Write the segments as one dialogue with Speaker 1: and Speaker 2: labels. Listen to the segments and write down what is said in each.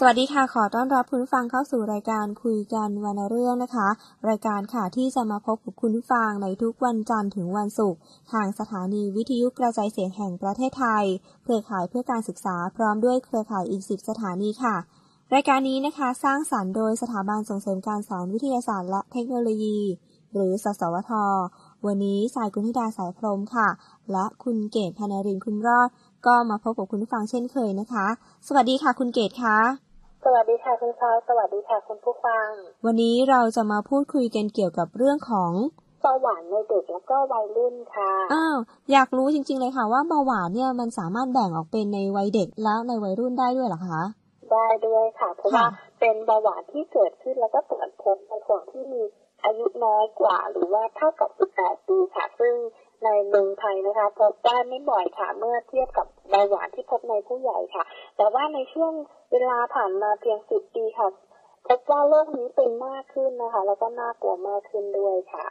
Speaker 1: สวัสดีค่ะ ขอต้อนรับคุณผู้ฟังเข้าสู่รายการคุยกันวันเรื่องนะคะ รายการค่ะที่จะมาพบกับคุณผู้ฟังในทุกวันจันทร์ถึงวันศุกร์ทางสถานีวิทยุกระจายเสียงแห่งประเทศไทย เครือข่ายเพื่อการศึกษาพร้อมด้วยเครือข่ายอีกสิบสถานีค่ะ รายการนี้นะคะ สร้างสรรค์โดยสถาบันส่งเสริมการสอนวิทยาศาสตร์และเทคโนโลยี หรือสสวท วันนี้สายกุณธิดาสายพรมค่ะ และคุณเกตพนรินคุณรอดก็มาพบกับคุณผู้ฟังเช่นเคยนะคะ สวัสดีค่ะคุณเกตคะ
Speaker 2: สวัสดีค่ะคุณชายสวัสดีค่ะคุณผู้ฟัง
Speaker 1: วันนี้เราจะมาพูดคุยกันเกี่ยวกับเรื่องของ
Speaker 2: เบาหวานในเด็กแล้วก็วัยรุ่นค่ะ
Speaker 1: อ้าวอยากรู้จริง ๆ เลยค่ะว่าเบาหวานเนี่ยมันสามารถแบ่งออกเป็นในวัยเด็กแล้วในวัยรุ่นได้ด้วยเหรอคะ
Speaker 2: ได้ด้วยค่ะเพราะว่า
Speaker 1: ค่ะ
Speaker 2: เป็นเบาหวานที่เกิดขึ้นแล้วก็ตรวจพบในคนที่มีอายุน้อยกว่า หรือว่าเท่ากับ 18 ปีค่ะ ซึ่ง ในเมืองไทยนะคะพบได้ไม่บ่อยค่ะเมื่อเทียบกับเบาหวานที่พบในผู้ใหญ่ค่ะ แต่ว่าในช่วงเวลาผ่านมาเพียง10ปีค่ะพบว่าโรคนี้เป็นมากขึ้นนะคะ แล้วก็น่ากลัวมากขึ้นด้วยค่ะ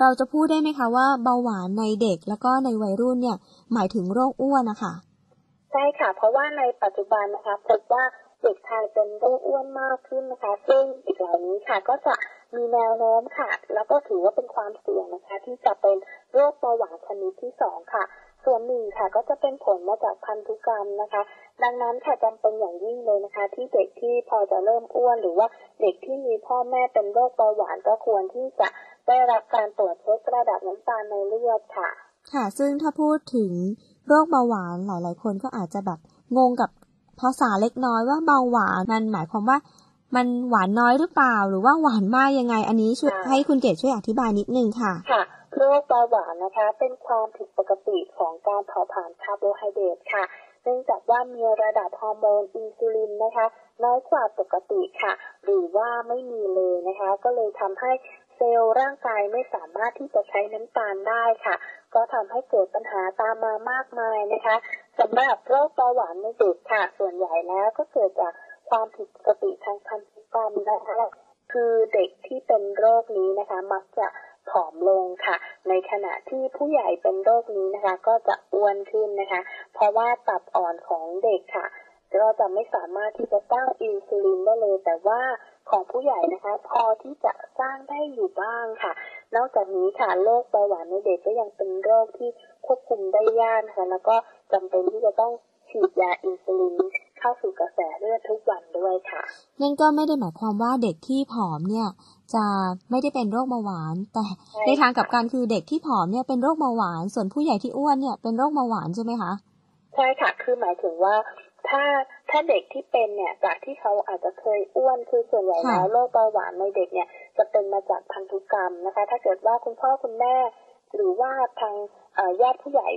Speaker 1: เราจะพูดได้ไหมคะว่าเบาหวานในเด็กแล้วก็ในวัยรุ่นเนี่ย หมายถึงโรคอ้วนนะคะ
Speaker 2: ใช่ค่ะ เพราะว่าในปัจจุบันนะคะพบว่าเด็กไทยเป็นโรคอ้วนมากขึ้นนะคะ ซึ่งเด็กเหล่านี้ค่ะ ก็จะ มีแนวโน้มค่ะ แล้วก็ถือว่าเป็นความเสี่ยงนะคะ ที่จะเป็นโรคเบาหวานชนิดที่สองค่ะ ส่วนหนึ่งค่ะ ก็จะเป็นผลมาจากพันธุกรรมนะคะ ดังนั้นค่ะจำเป็นอย่างยิ่งเลยนะคะ ที่เด็กที่พอจะเริ่มอ้วน หรือว่าเด็กที่มีพ่อแม่เป็นโรคเบาหวานก็ควรที่จะได้รับการตรวจเช็คระดับน้ำตาลในเลือดค่ะ
Speaker 1: ค่ะ ซึ่งถ้าพูดถึงโรคเบาหวานหลาย ๆ คนก็อาจจะแบบงงกับภาษาเล็กน้อยว่าเบาหวานมันหมายความว่า มันหวานน้อยหรือเปล่า หรือว่าหวานมากยังไง อันนี้ช่วย
Speaker 2: ค่ะ
Speaker 1: ให้คุณเกดช่วยอธิบายนิดนึงค่ะ
Speaker 2: ค่ะโรคเบาหวานนะคะ เป็นความผิดปกติของการเผาผลาญคาร์โบไฮเดรตค่ะเนื่องจากว่ามีระดับฮอร์โมนอินซูลินนะคะ น้อยกว่าปกติค่ะ หรือว่าไม่มีเลยนะคะ ก็เลยทำให้เซลล์ร่างกายไม่สามารถที่จะใช้น้ำตาลได้ค่ะ ก็ทำให้เกิดปัญหาตามมามากมายนะคะสำหรับโรคเบาหวานในเด็กค่ะ ส่วนใหญ่แล้วก็เกิดจาก ความผิดปกติทางพันธุกรรมนะคะคือเด็กที่เป็นโรคนี้นะคะ มักจะผอมลงค่ะ ในขณะที่ผู้ใหญ่เป็นโรคนี้นะคะ ก็จะอ้วนขึ้นนะคะ เพราะว่าตับอ่อนของเด็กค่ะก็จะไม่สามารถที่จะสร้างอินซูลินได้เลย แต่ว่าของผู้ใหญ่นะคะ พอที่จะสร้างได้อยู่บ้างค่ะ นอกจากนี้ค่ะโรคเบาหวานในเด็กก็ยังเป็นโรคที่ควบคุมได้ยากนะคะแล้วก็จำเป็นที่จะต้องฉีดยาอินซูลิน เข้าสู่กระแสเลือดทุกวันด้วยค่ะ
Speaker 1: นั่นก็ไม่ได้หมายความว่าเด็กที่ผอมเนี่ย จะไม่ได้เป็นโรคเบาหวาน แต่
Speaker 2: ใช่
Speaker 1: ในทางกลับกันคือเด็กที่ผอมเนี่ยเป็นโรคเบาหวาน ส่วนผู้ใหญ่ที่อ้วนเนี่ยเป็นโรคเบาหวานใช่ไหมคะ
Speaker 2: ใช่ค่ะ คือหมายถึงว่าถ้าถ้าเด็กที่เป็นเนี่ยจากที่เขาอาจจะเคยอ้วนคือส่วนใหญ่
Speaker 1: ค่ะ
Speaker 2: แล้วโรคเบาหวานในเด็กเนี่ยจะเป็นมาจากพันธุกรรมนะคะ ถ้าเกิดว่าคุณพ่อคุณแม่ หรือว่าทางเอ่อญาติผู้ใหญ่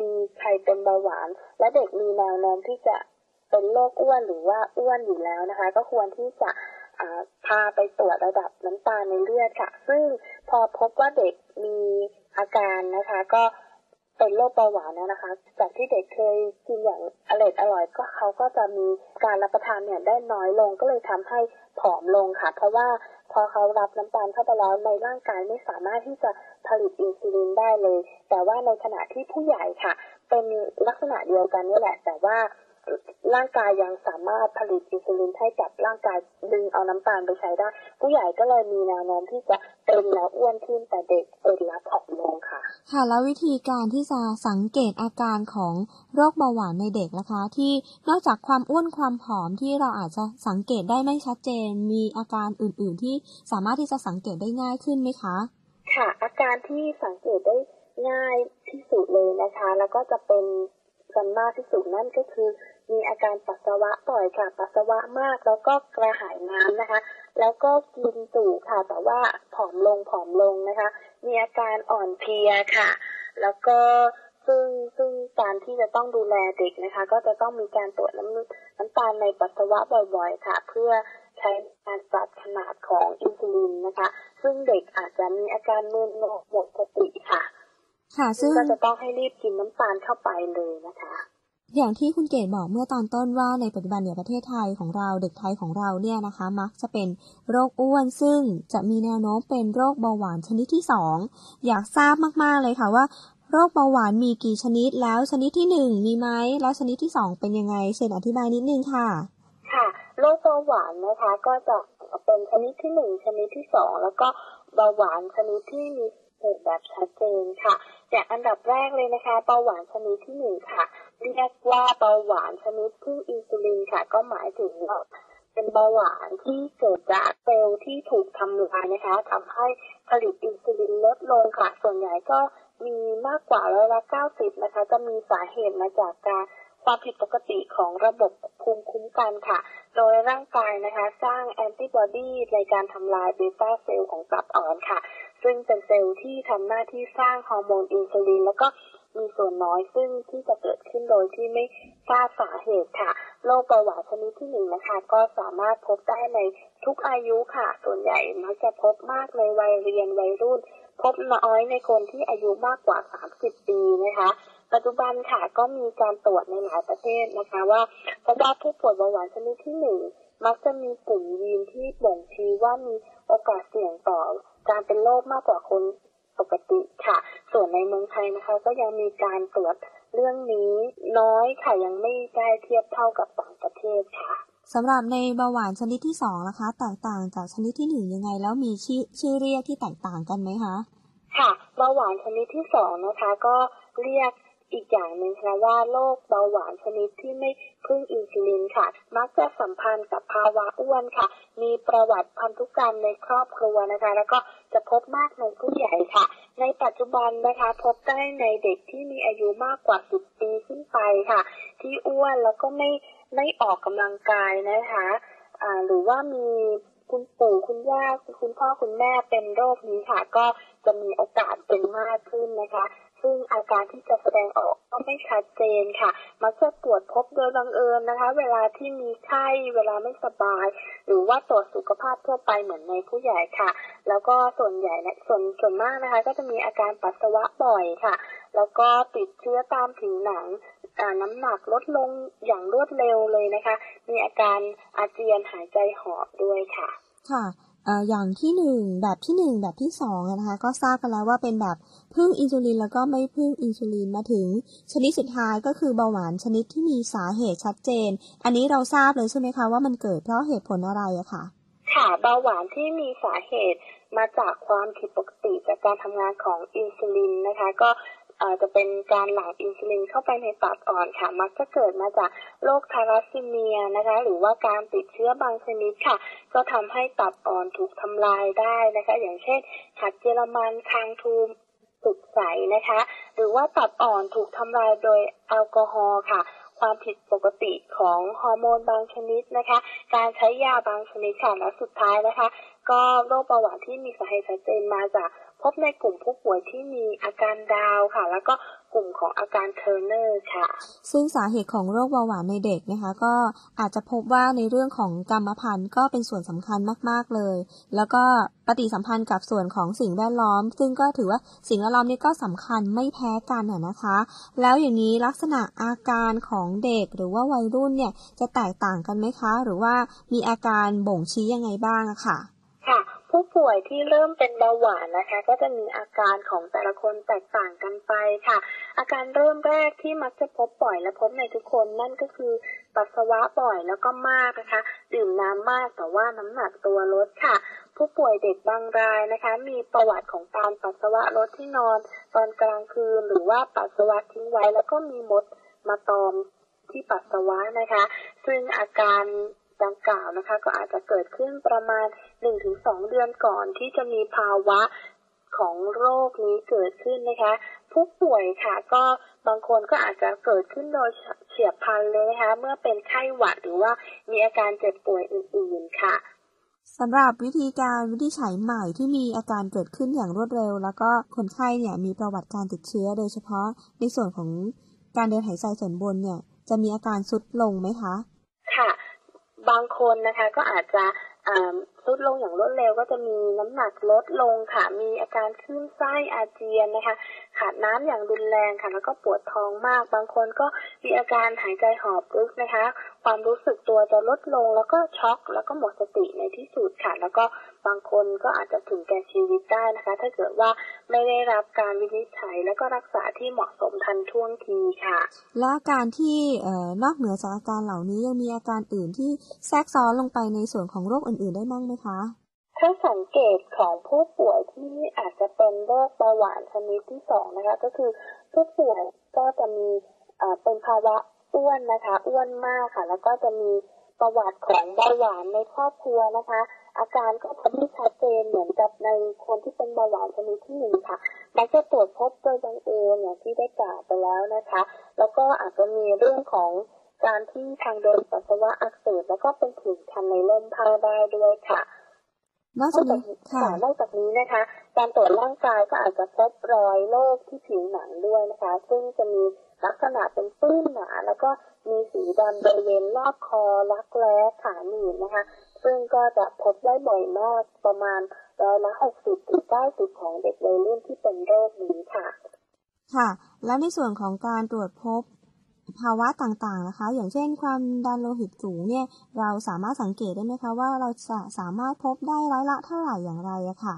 Speaker 2: มีใครเป็นเบาหวาน และเด็กมีแนวโน้มที่จะ เป็นโรคอ้วนหรือว่าอ้วนอยู่แล้วนะคะ ก็ควรที่จะพาไปตรวจระดับน้ำตาลในเลือดค่ะ ซึ่งพอพบว่าเด็กมีอาการนะคะ ก็เป็นโรคเบาหวานแล้วนะคะ จากที่เด็กเคยกินอย่างอร่อยอร่อยก็เขาก็จะมีการรับประทานเนี่ยได้น้อยลงก็เลยทำให้ผอมลงค่ะ เพราะว่าพอเขารับน้ำตาลเข้าไปแล้วในร่างกายไม่สามารถที่จะผลิตอินซูลินได้เลย แต่ว่าในขณะที่ผู้ใหญ่ค่ะ เป็นลักษณะเดียวกันนี่แหละ แต่ว่า ร่างกายยังสามารถผลิตอินซูลินให้กับร่างกายดึงเอาน้ำตาลไปใช้ได้ ผู้ใหญ่ก็เลยมีแนวโน้มที่จะเป็นแล้วอ้วนขึ้นแต่เด็กเป็นแล้วผอมลงค่ะ
Speaker 1: ค่ะแล้ววิธีการที่จะสังเกตอาการของโรคเบาหวานในเด็กนะคะ ที่นอกจากความอ้วนความผอมที่เราอาจจะสังเกตได้ไม่ชัดเจน มีอาการอื่น ๆ ที่สามารถที่จะสังเกตได้ง่ายขึ้นไหมคะ
Speaker 2: ค่ะ อาการที่สังเกตได้ง่ายที่สุดเลยนะคะ แล้วก็จะเป็นกันมากที่สุดนั่นก็คือ มีอาการปัสสาวะบ่อยค่ะ ปัสสาวะมากแล้วก็กระหายน้ำนะคะ แล้วก็กินจุค่ะ แต่ว่าผอมลงผอมลงนะคะ มีอาการอ่อนเพลียค่ะ แล้วก็ซึ่งซึ่งการที่จะต้องดูแลเด็กนะคะ ก็จะต้องมีการตรวจน้ำน้ำตาลในปัสสาวะบ่อยๆ ค่ะ เพื่อใช้การปรับขนาดของอินซูลินนะคะ ซึ่งเด็กอาจจะมีอาการมึนงงหมดสติค่ะ
Speaker 1: ค่ะ
Speaker 2: ซึ่
Speaker 1: ซึ่
Speaker 2: ง
Speaker 1: ง
Speaker 2: ก็จะต้องให้รีบกินน้ำตาลเข้าไปเลยนะคะ
Speaker 1: อย่างที่คุณเกดบอกเมื่อตอนต้นว่าในปัจจุบันเนี่ยประเทศไทยของเราเด็กไทยของเราเนี่ยนะคะมักจะเป็นโรคอ้วนซึ่งจะมีแนวโน้มเป็นโรคเบาหวานชนิดที่สองอยากทราบมากๆเลยค่ะว่าโรคเบาหวานมีกี่ชนิดแล้วชนิดที่หนึ่งมีไหมแล้วชนิดที่สองเป็นยังไงเชิญอธิบายนิดนึงค่ะ
Speaker 2: ค่ะโรคเบาหวานนะคะ ก็จะเป็นชนิดที่หนึ่งชนิดที่สองแล้วก็เบาหวานชนิดที่มีเหตุแบบชัดเจนค่ะอย่างอันดับแรกเลยนะคะเบาหวานชนิดที่หนึ่งค่ะ เรียกว่าเบาหวานชนิดที่อินซูลินค่ะ ก็หมายถึงเป็นเบาหวานที่เกิดจากเซลล์ที่ถูกทำลายนะคะทำให้ผลิตอินซูลินลดลงค่ะ ส่วนใหญ่ก็มีมากกว่าร้อยละเก้าสิบนะคะ จะมีสาเหตุมาจากการความผิดปกติของระบบภูมิคุ้มกันค่ะ โดยร่างกายนะคะ สร้างแอนติบอดีในการทำลายเบต้าเซลล์ของตับอ่อนค่ะ ซึ่งเป็นเซลล์ที่ทำหน้าที่สร้างฮอร์โมนอินซูลินแล้วก็ มีส่วนน้อยซึ่งที่จะเกิดขึ้นโดยที่ไม่ทราบสาเหตุค่ะ โรคเบาหวานชนิดที่หนึ่งนะคะ ก็สามารถพบได้ในทุกอายุค่ะ ส่วนใหญ่มักจะพบมากในวัยเรียนวัยรุ่น พบน้อยในคนที่อายุมากกว่า 30 ปีนะคะปัจจุบันค่ะก็มีการตรวจในหลายประเทศนะคะ ว่าพบว่าผู้ป่วยเบาหวานชนิดที่หนึ่งมักจะมีกลุ่มยีนที่บ่งชี้ว่ามีโอกาสเสี่ยงต่อการเป็นโรคมากกว่าคน ปกติค่ะ ส่วนในเมืองไทยนะคะ ก็ยังมีการตรวจเรื่องนี้น้อยค่ะยังไม่ได้เทียบเท่ากับต่างประเทศค่ะ
Speaker 1: สำหรับในเบาหวานชนิดที่สองนะคะ แตกต่างจากชนิดที่หนึ่งยังไง แล้วมีชื่อชื่อเรียกที่แตกต่างกันไหมคะ
Speaker 2: ค่ะเบาหวานชนิดที่สองนะคะ ก็เรียก อีกอย่างหนึ่งค่ะว่าโรคเบาหวานชนิดที่ไม่พึ่งอินซูลินค่ะ มักจะสัมพันธ์กับภาวะอ้วนค่ะ มีประวัติพันธุกรรมในครอบครัวนะคะ แล้วก็จะพบมากในผู้ใหญ่ค่ะ ในปัจจุบันนะคะ พบได้ในเด็กที่มีอายุมากกว่า 10 ปีขึ้นไปค่ะ ที่อ้วนแล้วก็ไม่ไม่ออกกำลังกายนะคะอ่าหรือว่ามีคุณปู่คุณย่าคุณพ่อคุณแม่เป็นโรคนี้ค่ะ ก็จะมีโอกาสเป็นมากขึ้นนะคะ ซึ่งอาการที่จะแสดงออกก็ไม่ชัดเจนค่ะ มักจะตรวจพบโดยบังเอิญนะคะ เวลาที่มีไข้ เวลาไม่สบาย หรือว่าตรวจสุขภาพทั่วไปเหมือนในผู้ใหญ่ค่ะ แล้วก็ส่วนใหญ่นะส่วนส่วนมากนะคะ ก็จะมีอาการปัสสาวะบ่อยค่ะ แล้วก็ติดเชื้อตามผิวหนังน้ำหนักลดลงอย่างรวดเร็วเลยนะคะ มีอาการอาเจียนหายใจหอบด้วยค่ะ
Speaker 1: ค่ะ อย่างที่หนึ่งแบบที่หนึ่งแบบที่สองนะคะก็ทราบกันแล้วว่าเป็นแบบพึ่งอินซูลินแล้วก็ไม่พึ่งอินซูลินมาถึง ชนิดสุดท้ายก็คือเบาหวานชนิดที่มีสาเหตุชัดเจน อันนี้เราทราบเลยใช่ไหมคะว่ามันเกิดเพราะเหตุผลอะไรอะค่ะ
Speaker 2: ค่ะเบาหวานที่มีสาเหตุมาจากความผิดปกติจากการทำงานของอินซูลินนะคะ ก็ จะเป็นการหลั่งอินซูลินเข้าไปในตับอ่อนค่ะ มักจะเกิดมาจากโรคทารัสซีเมียนะคะ หรือว่าการติดเชื้อบางชนิดค่ะ ก็ทำให้ตับอ่อนถูกทำลายได้นะคะ อย่างเช่นหัดเยอรมันคางทูมสุกใสนะคะ หรือว่าตับอ่อนถูกทำลายโดยแอลกอฮอล์ค่ะ ความผิดปกติของฮอร์โมนบางชนิดนะคะ การใช้ยาบางชนิดค่ะและสุดท้ายนะคะ ก็โรคเบาหวานที่มีสาเหตุชัดเจนมาจากพบในกลุ่มผู้ป่วยที่มีอาการดาวค่ะ แล้วก็ กลุ่มของอาการเทอร์เนอร์ค่ะ
Speaker 1: ซึ่งสาเหตุของโรคเบาหวานในเด็กนะคะ ก็อาจจะพบว่าในเรื่องของกรรมพันธุ์ก็เป็นส่วนสำคัญมาก ๆ เลย แล้วก็ปฏิสัมพันธ์กับส่วนของสิ่งแวดล้อม ซึ่งก็ถือว่าสิ่งแวดล้อมนี่ก็สำคัญไม่แพ้กันนะคะ แล้วอย่างนี้ลักษณะอาการของเด็กหรือว่าวัยรุ่นเนี่ยจะแตกต่างกันไหมคะ หรือว่ามีอาการบ่งชี้ยังไงบ้างอะคะ่ะ
Speaker 2: ผู้ป่วยที่เริ่มเป็นเบาหวานนะคะ ก็จะมีอาการของแต่ละคนแตกต่างกันไปค่ะ อาการเริ่มแรกที่มักจะพบบ่อยและพบในทุกคนนั่นก็คือปัสสาวะบ่อยแล้วก็มากนะคะ ดื่มน้ำมากแต่ว่าน้ำหนักตัวลดค่ะ ผู้ป่วยเด็กบางรายนะคะ มีประวัติของการปัสสาวะลดที่นอน ตอนกลางคืนหรือว่าปัสสาวะทิ้งไว้ แล้วก็มีมดมาตอมที่ปัสสาวะนะคะ ซึ่งอาการ ดังกล่าวนะคะ ก็อาจจะเกิดขึ้นประมาณ 1-2 เดือนก่อนที่จะมีภาวะของโรคนี้เกิดขึ้นนะคะ ผู้ป่วยค่ะ ก็บางคนก็อาจจะเกิดขึ้นโดยเฉียบพลันเลยนะคะ เมื่อเป็นไข้หวัดหรือว่ามีอาการเจ็บป่วยอื่น ๆค่ะ
Speaker 1: สำหรับวิธีการวินิจฉัยใหม่ที่มีอาการเกิดขึ้นอย่างรวดเร็ว แล้วก็คนไข้เนี่ยมีประวัติการติดเชื้อ โดยเฉพาะในส่วนของการเดินหายใจส่วนบนเนี่ย จะมีอาการสุดลงไหมคะ
Speaker 2: บางคนนะคะก็อาจจะลดลงอย่างรวดเร็วก็จะมีน้ำหนักลดลงค่ะ มีอาการคลื่นไส้อาเจียนนะคะ ขาดน้ำอย่างรุนแรงค่ะ แล้วก็ปวดท้องมาก บางคนก็มีอาการหายใจหอบลึกนะคะ ความรู้สึกตัวจะลดลงแล้วก็ช็อก แล้วก็หมดสติในที่สุดค่ะ แล้วก็ บางคนก็อาจจะถึงแก่ชีวิตได้นะคะ ถ้าเกิดว่าไม่ได้รับการวินิจฉัยและก็รักษาที่เหมาะสมทันท่วงทีค่ะ
Speaker 1: และอาการที่เอ่อนอกเหนือจากอาการเหล่านี้ยังมีอาการอื่นที่แทรกซ้อนลงไปในส่วนของโรคอื่น ๆได้บ้างไหมคะ
Speaker 2: ถ้าสังเกตของผู้ป่วยที่อาจจะเป็นโรคเบาหวานชนิดที่สองนะคะ ก็คือผู้ป่วยก็จะมีอ่าเป็นภาวะอ้วนนะคะ อ้วนมากค่ะ แล้วก็จะมีประวัติของเบาหวานในครอบครัวนะคะ อาการก็จะไม่ชัดเจนเหมือนกับในคนที่เป็นเบาหวานชนิดที่หนึ่งค่ะมักจะตรวจพบโดยบังเอิญอย่างที่ได้กล่าวไปแล้วนะคะ แล้วก็อาจจะมีเรื่องของการที่ทางเดินปัสสาวะอักเสบแล้วก็เป็นผื่นคันในลมผ้าได้ด้วยค่ะ
Speaker 1: นอกจากนี้ค่ะ
Speaker 2: นอกจากนี้นะคะ การตรวจร่างกายก็อาจจะพบรอยโรคที่ผิวหนังด้วยนะคะ ซึ่งจะมีลักษณะเป็นปื้นหนา แล้วก็มีสีดำบริเวณรอบคอรักแร้ขาหนีบนะคะ ซึ่งก็จะพบได้บ่อยมากประมาณร้อยละหกสิบถึงเก้าสิบของเด็กวัยรุ่นที่เป็นโรคนี้ค่ะ
Speaker 1: ค่ะ แล้วในส่วนของการตรวจพบภาวะต่างๆนะคะ อย่างเช่นความดันโลหิตสูงเนี่ยเราสามารถสังเกตได้ไหมคะว่าเราจะสามารถพบได้ร้อยละเท่าไหร่อย่างไรอะค่ะ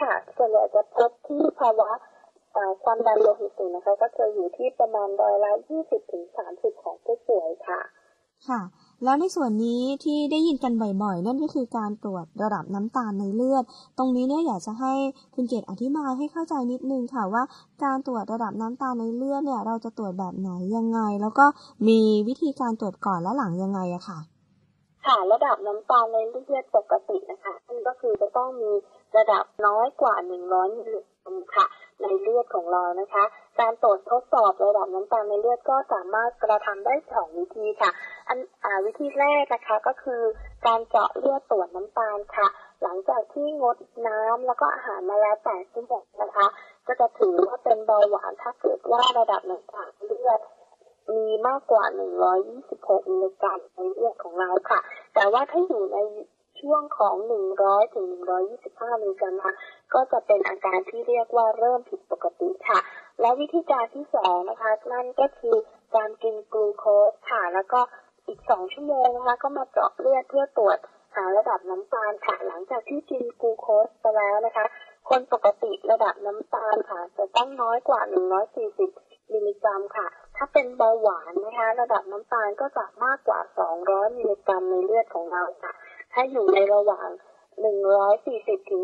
Speaker 2: ค่ะส่วนใหญ่จะพบที่ภาวะเอ่อความดันโลหิตสูงนะคะ ก็จะอยู่ที่ประมาณร้อยละยี่สิบถึงสามสิบของผู้ป่วยค่ะ
Speaker 1: ค่ะ แล้วในส่วนนี้ที่ได้ยินกันบ่อยๆ นั่นก็คือการตรวจระดับน้ำตาลในเลือด ตรงนี้เนี่ยอยากจะให้คุณเกศอธิบายให้เข้าใจนิดนึงค่ะว่า การตรวจระดับน้ำตาลในเลือดเนี่ยเราจะตรวจแบบไหนยังไง แล้วก็มีวิธีการตรวจก่อนและหลังยังไงอะค่ะ
Speaker 2: ค่ะระดับน้ำตาลในเลือดปกตินะคะนั่นก็คือจะต้องมีระดับน้อยกว่า 100มิลลิกรัมค่ะ ในเลือดของเรานะคะ การตรวจทดสอบระดับน้ำตาลในเลือดก็สามารถกระทำได้สองวิธีค่ะ อันอวิธีแรกนะคะก็คือการเจาะเลือดตรวจน้ำตาลค่ะ หลังจากที่งดน้ำแล้วก็อาหารมาแล้วแปดชั่วโมงนะคะ ก็จะถือว่าเป็นเบาหวานถ้าเกิดว่าระดับน้ำตาลเลือดมีมากกว่า 126 มิลลิกรัมในเลือดของเราค่ะ แต่ว่าถ้าอยู่ในช่วงของ 100 ถึง 125 มิลลิกรัมนะ ก็จะเป็นอาการที่เรียกว่าเริ่มผิดปกติค่ะ และวิธีการที่สองนะคะนั่นก็คือการกินกลูโคสค่ะ แล้วก็อีก2ชั่วโมงนะคะ ก็มาเจาะเลือดเพื่อตรวจหาระดับน้ำตาลค่ะ หลังจากที่กินกลูโคสไปแล้วนะคะ คนปกติระดับน้ำตาลค่ะ จะต้องน้อยกว่า 140 มิลลิกรัมค่ะ ถ้าเป็นเบาหวานนะคะ ระดับน้ำตาลก็จะมากกว่า 200 มิลลิกรัมในเลือดของเราค่ะ ถ้าอยู่ในระหว่าง 140ถึง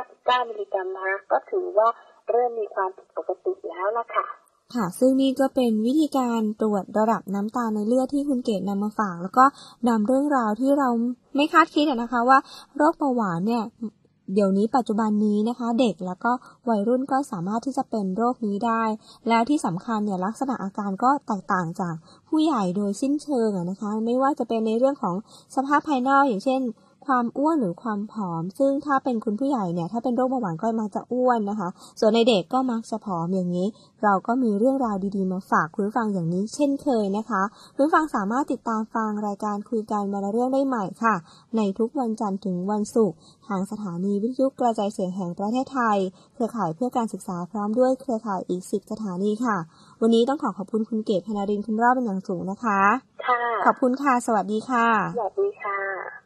Speaker 2: 199มิลลิกรัมนะคะก็ถือว่าเริ่มมีความผิดปกติแล้วล่ะค่ะ
Speaker 1: ค่ะ ซึ่งนี่ก็เป็นวิธีการตรวจระดับน้ำตาลในเลือดที่คุณเกดนำมาฝาก แล้วก็นำเรื่องราวที่เราไม่คาดคิดนะคะว่าโรคเบาหวานเนี่ยเดี๋ยวนี้ปัจจุบันนี้นะคะ เด็กแล้วก็วัยรุ่นก็สามารถที่จะเป็นโรคนี้ได้ แล้วที่สำคัญเนี่ยลักษณะอาการก็แตกต่างจากผู้ใหญ่โดยสิ้นเชิงนะคะ ไม่ว่าจะเป็นในเรื่องของสภาพภายนอกอย่างเช่น ความอ้วนหรือความผอม ซึ่งถ้าเป็นคุณผู้ใหญ่เนี่ยถ้าเป็นโรคเบาหวานก็มักจะอ้วนนะคะ ส่วนในเด็กก็มักจะผอมอย่างนี้ เราก็มีเรื่องราวดีๆมาฝากคุณผู้ฟังอย่างนี้เช่นเคยนะคะคุณผู้ฟังสามารถติดตามฟังรายการคุยกันมาละเรื่องได้ใหม่ค่ะ ในทุกวันจันทร์ถึงวันศุกร์ทางสถานีวิทยุกระจายเสียงแห่งประเทศไทย เครือข่ายเพื่อการศึกษาพร้อมด้วยเครือข่ายอีก 10 สถานีค่ะ วันนี้ต้องขอขอบคุณคุณเกศพนารินคุณรอบเป็นอย่างสูงนะคะ
Speaker 2: ค่ะ
Speaker 1: ขอบคุณค่ะ สวัสดีค่ะ
Speaker 2: สวัสดีค่ะ